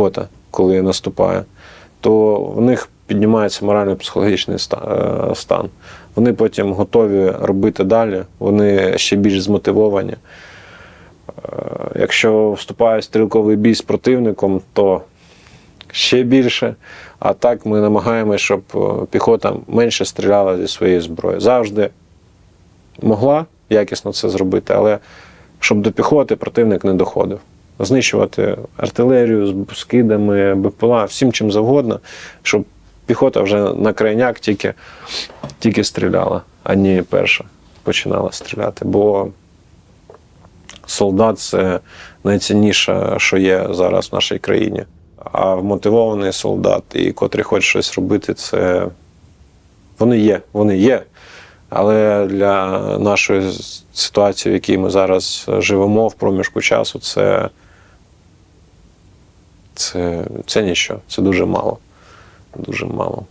піхота, коли наступає, то в них піднімається морально-психологічний е, стан. Вони потім готові робити далі, вони ще більш змотивовані. Е, Якщо вступає стрілковий бій з противником, то ще більше. А так ми намагаємося, щоб е, піхота менше стріляла зі своєї зброї. Завжди могла якісно це зробити, але щоб до піхоти противник не доходив. Знищувати артилерію з скидами, БПЛА, всім чим завгодно, щоб піхота вже на крайняк тільки, тільки стріляла, а не перша починала стріляти. Бо солдат це найцінніше, що є зараз в нашій країні. А вмотивований солдат, і котрий хоче щось робити, це вони є, вони є. Але для нашої ситуації, в якій ми зараз живемо в проміжку часу, це, це, це ніщо, це дуже мало. Дуже мало.